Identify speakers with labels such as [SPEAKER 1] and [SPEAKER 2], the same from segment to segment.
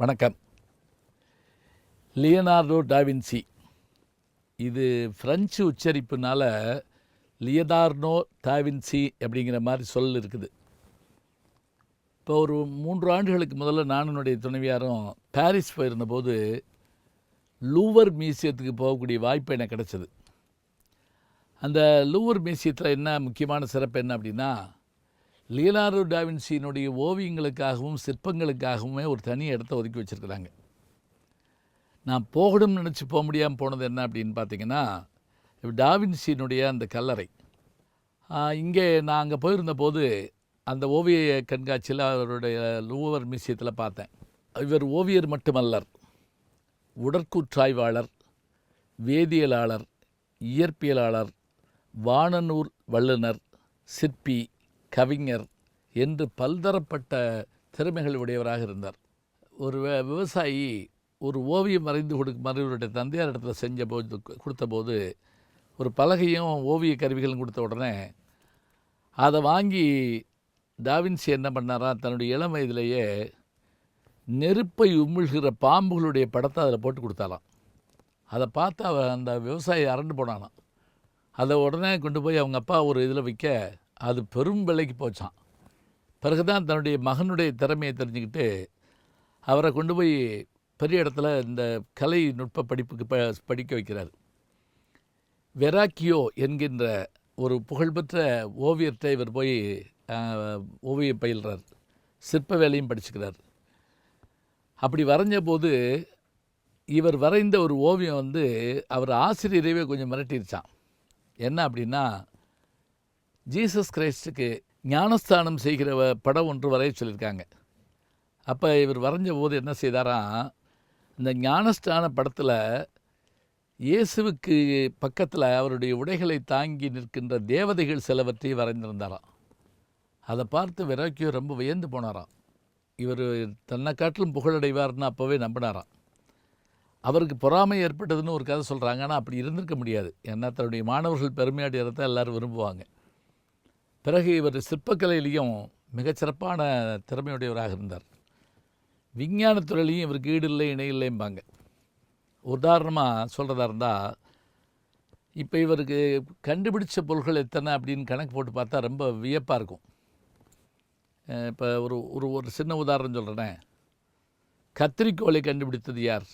[SPEAKER 1] வணக்கம். Leonardo da Vinci இது French உச்சரிப்புனால லியதார்னோ டாவின்சி அப்படிங்கிற மாதிரி சொல் இருக்குது. இப்போ ஒரு மூன்று ஆண்டுகளுக்கு முதல்ல நானும் என்னுடைய துணைவியாரும் பாரிஸ் போயிருந்தபோது லூவர் மியூசியத்துக்கு போகக்கூடிய வாய்ப்பு எனக்கு கிடச்சிது. அந்த லூவர் மியூசியத்தில் என்ன முக்கியமான சிறப்பு என்ன அப்படின்னா லியனார்டோ டாவின்சியினுடைய ஓவியங்களுக்காகவும் சிற்பங்களுக்காகவுமே ஒரு தனி இடத்த ஒதுக்கி வச்சுருக்குறாங்க. நான் போகணும்னு நினச்சி போக முடியாமல் போனது என்ன அப்படின்னு பார்த்தீங்கன்னா டாவின்சியினுடைய அந்த கல்லறை. இங்கே நான் அங்கே போயிருந்தபோது அந்த ஓவிய கண்காட்சியில் அவருடைய லூவர் மியூசியத்தில் பார்த்தேன். இவர் ஓவியர் மட்டுமல்லர் உடற்கூற்றாய்வாளர் வேதியியலாளர் இயற்பியலாளர் வானநூல் வல்லுனர் சிற்பி கவிஞர் என்று பல்தரப்பட்ட திறமைகள் உடையவராக இருந்தார். ஒரு விவசாயி ஒரு ஓவியம் வரைந்து கொடுக்குமாறு மறைவருடைய தந்தையார் இடத்துல செஞ்ச போது கொடுத்தபோது ஒரு பலகையும் ஓவிய கருவிகளும் கொடுத்த உடனே அதை வாங்கி டாவின்சி என்ன பண்ணாரா தன்னுடைய இளம் வயதிலேயே நெருப்பை உமிழ்கிற பாம்புகளுடைய படத்தை அதில் போட்டு கொடுத்தாலாம். அதை பார்த்து அவன் அந்த விவசாயி அரண்டு போனானான் அதை உடனே கொண்டு போய் அவங்க அப்பா ஒரு இதில் விற்க அது பெரும் விலைக்கு போச்சான் பிறகு தான் தன்னுடைய மகனுடைய திறமையை தெரிஞ்சுக்கிட்டு அவரை கொண்டு போய் பெரிய இடத்துல இந்த கலை நுட்ப படிப்புக்கு ப படிக்க வைக்கிறார். வெராக்கியோ என்கின்ற ஒரு புகழ்பெற்ற ஓவியர்கிட்ட இவர் போய் ஓவியம் பயில்றார். சிற்ப வேலையும் படிச்சுக்கிறார். அப்படி வரைஞ்ச போது இவர் வரைந்த ஒரு ஓவியம் வந்து அவர் ஆசிரியரையே கொஞ்சம் மிரட்டிருச்சான் என்ன அப்படின்னா ஜீசஸ் கிரைஸ்டுக்கு ஞானஸ்தானம் செய்கிற வ- படம் ஒன்று வரைய சொல்லியிருக்காங்க. அப்போ இவர் வரைஞ்ச போது என்ன செய்தாராம் இந்த ஞானஸ்தான படத்தில் இயேசுவுக்கு பக்கத்தில் அவருடைய உடைகளை தாங்கி நிற்கின்ற தேவதைகள் சிலவற்றை வரைந்திருந்தாராம். அதை பார்த்து விராக்கியோ ரொம்ப வியந்து போனாராம். இவர் தன்னை காட்டிலும் புகழடைவார்னு அப்போவே நம்பினாராம். அவருக்கு பொறாமை ஏற்பட்டதுன்னு ஒரு கதை சொல்கிறாங்க ஆனால் அப்படி இருந்திருக்க முடியாது. ஏன்னா தன்னுடைய மாணவர்கள் பெருமையாடுறத எல்லோரும் விரும்புவாங்க. பிறகு இவர் சிற்பக்கலையிலையும் மிகச்சிறப்பான திறமையுடையவராக இருந்தார். விஞ்ஞானத்துறையிலையும் இவருக்கு ஈடு இல்லை இணையல்லேம்பாங்க. உதாரணமாக சொல்கிறதா இருந்தால் இப்போ இவருக்கு கண்டுபிடிச்ச பொருட்கள் எத்தனை அப்படின்னு கணக்கு போட்டு பார்த்தா ரொம்ப வியப்பாக இருக்கும். இப்போ ஒரு ஒரு ஒரு சின்ன உதாரணம் சொல்கிறேன் கத்திரிக்கோளை கண்டுபிடித்தது யார்?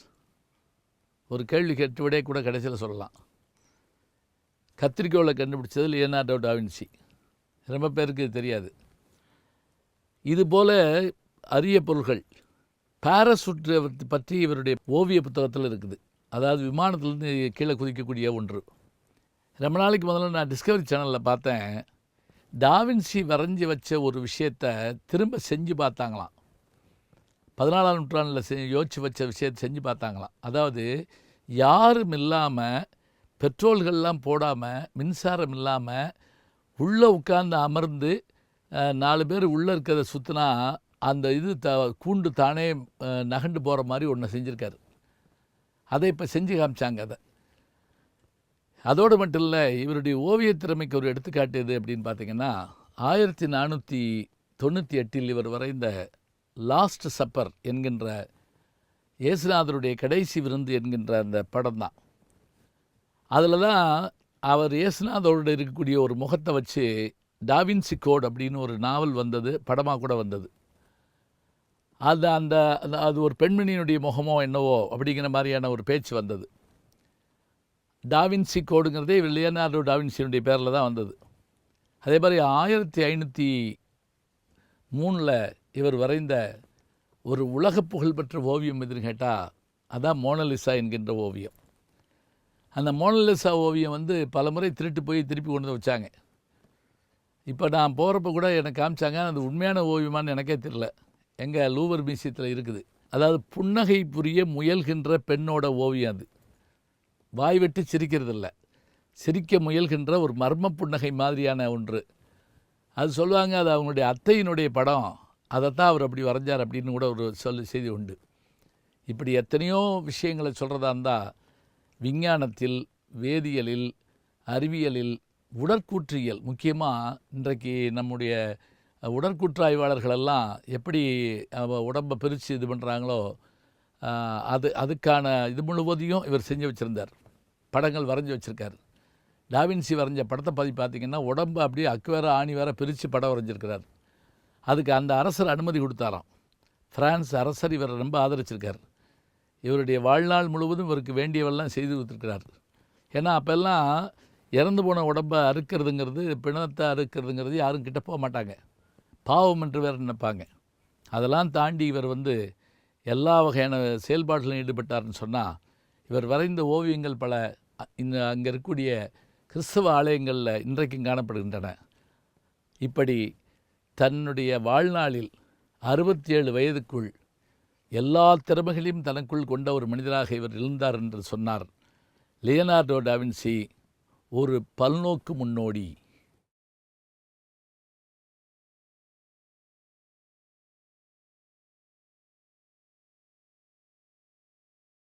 [SPEAKER 1] ஒரு கேள்வி கேட்டு விட கூட கடைசியில் சொல்லலாம். கத்திரிக்கோளை கண்டுபிடிச்சது லியனார்டோ டாவின்சி. ரொம்ப பேருக்கு தெரியாது. இதுபோல் அரிய பொருள்கள். பாரசூட் பற்றி இவருடைய ஓவிய புத்தகத்தில் இருக்குது. அதாவது விமானத்திலேருந்து கீழே குதிக்கக்கூடிய ஒன்று. ரொம்ப நாளைக்கு முதல்ல நான் டிஸ்கவரி சேனலில் பார்த்தேன். டாவின்சி வரைஞ்சி வச்ச ஒரு விஷயத்தை திரும்ப செஞ்சு பார்த்தாங்களாம். பதினாலாம் நூற்றாண்டில் செ யோசிச்சு வச்ச விஷயத்தை செஞ்சு பார்த்தாங்களாம். அதாவது யாரும் இல்லாமல் பெட்ரோல்கள்லாம் போடாமல் மின்சாரம் இல்லாமல் உள்ளே உட்கார்ந்து அமர்ந்து நாலு பேர் உள்ளே இருக்கிறத சுற்றினா அந்த இது த கூண்டு தானே நகண்டு போகிற மாதிரி ஒன்று செஞ்சுருக்காரு. அதை இப்போ செஞ்சு காமிச்சாங்க அதை. அதோடு மட்டும் இல்லை இவருடைய ஓவிய திறமைக்கு ஒரு எடுத்துக்காட்டு எது அப்படின்னு பார்த்தீங்கன்னா ஆயிரத்தி நானூற்றி தொண்ணூற்றி எட்டில் இவர் வரைந்த லாஸ்ட் சப்பர் என்கின்ற இயேசுநாதருடைய கடைசி விருந்து என்கின்ற அந்த படம் தான் அதில் தான் அவர் இயேசுநாதோடு இருக்கக்கூடிய ஒரு முகத்தை வச்சு டாவின்சி கோட் அப்படின்னு ஒரு நாவல் வந்தது படமாக கூட வந்தது. அது அந்த அந்த- அது ஒரு பெண்மணியினுடைய முகமோ என்னவோ அப்படிங்கிற மாதிரியான ஒரு பேச்சு வந்தது. டாவின்சி கோடுங்கிறதே லியனார்டோ டாவின்சியினுடைய பேரில் தான் வந்தது. அதே மாதிரி ஆயிரத்தி ஐநூற்றி மூணில் இவர் வரைந்த ஒரு உலக புகழ்பெற்ற ஓவியம் எதுன்னு கேட்டால் அதான் மோனலிசா என்கின்ற ஓவியம். அந்த மோனலிசா ஓவியம் வந்து பல முறை திருட்டு போய் திருப்பி கொண்டு வந்து வச்சாங்க. இப்போ நான் போகிறப்ப கூட எனக்கு காமிச்சாங்க அது உண்மையான ஓவியமான்னு எனக்கே தெரில எங்கள் லூவர் மியூசியத்தில் இருக்குது. அதாவது புன்னகை புரிய முயல்கின்ற பெண்ணோட ஓவியம் அது. வாய் விட்டு சிரிக்கிறதில்ல சிரிக்க முயல்கின்ற ஒரு மர்ம புன்னகை மாதிரியான ஒன்று. அது சொல்லுவாங்க அது அவங்களுடைய அத்தையினுடைய படம். அதைத்தான் அவர் அப்படி வரைஞ்சார் அப்படின்னு கூட ஒரு சொல்லு செய்தி உண்டு. இப்படி எத்தனையோ விஷயங்களை சொல்கிறதா இருந்தால் விஞ்ஞானத்தில் வேதியியலில் அறிவியலில் உடற்கூற்றியல் முக்கியமாக இன்றைக்கு நம்முடைய உடற்கூற்றாய்வாளர்களெல்லாம் எப்படி அவ உடம்பை பிரித்து இது பண்ணுறாங்களோ அது அதுக்கான இது முழுவதையும் இவர் செஞ்சு வச்சுருந்தார். படங்கள் வரைஞ்சி வச்சுருக்கார். டாவின்சி வரைஞ்ச படத்தை பற்றி பார்த்தீங்கன்னா உடம்பு அப்படியே அக்கு வேற ஆணி வேற பிரித்து படம் வரைஞ்சிருக்கிறார். அதுக்கு அந்த அரசர் அனுமதி கொடுத்தாராம். ஃப்ரான்ஸ் அரசர் இவரை ரொம்ப ஆதரிச்சிருக்கார். இவருடைய வாழ்நாள் முழுவதும் இவருக்கு வேண்டியவெல்லாம் செய்து கொடுத்துருக்கிறார் ஏன்னா அப்போல்லாம் இறந்து போன உடம்பை அறுக்கிறதுங்கிறது பிணத்தை அறுக்கிறதுங்கிறது யாரும் கிட்ட போக மாட்டாங்க. பாவம் என்று வேறு நினைப்பாங்க. அதெல்லாம் தாண்டி இவர் வந்து எல்லா வகையான செயல்பாட்டிலும் ஈடுபட்டார்னு சொன்னால் இவர் வரைந்த ஓவியங்கள் பல இந்த அங்கே இருக்கக்கூடிய கிறிஸ்தவ ஆலயங்களில் இன்றைக்கும் காணப்படுகின்றன. இப்படி தன்னுடைய வாழ்நாளில் அறுபத்தி ஏழு வயதுக்குள் எல்லா திறமைகளையும் தனக்குள் கொண்ட ஒரு மனிதராக இவர் இருந்தார் என்று சொன்னார். லியனார்டோ டாவின்சி ஒரு பல்நோக்கு முன்னோடி.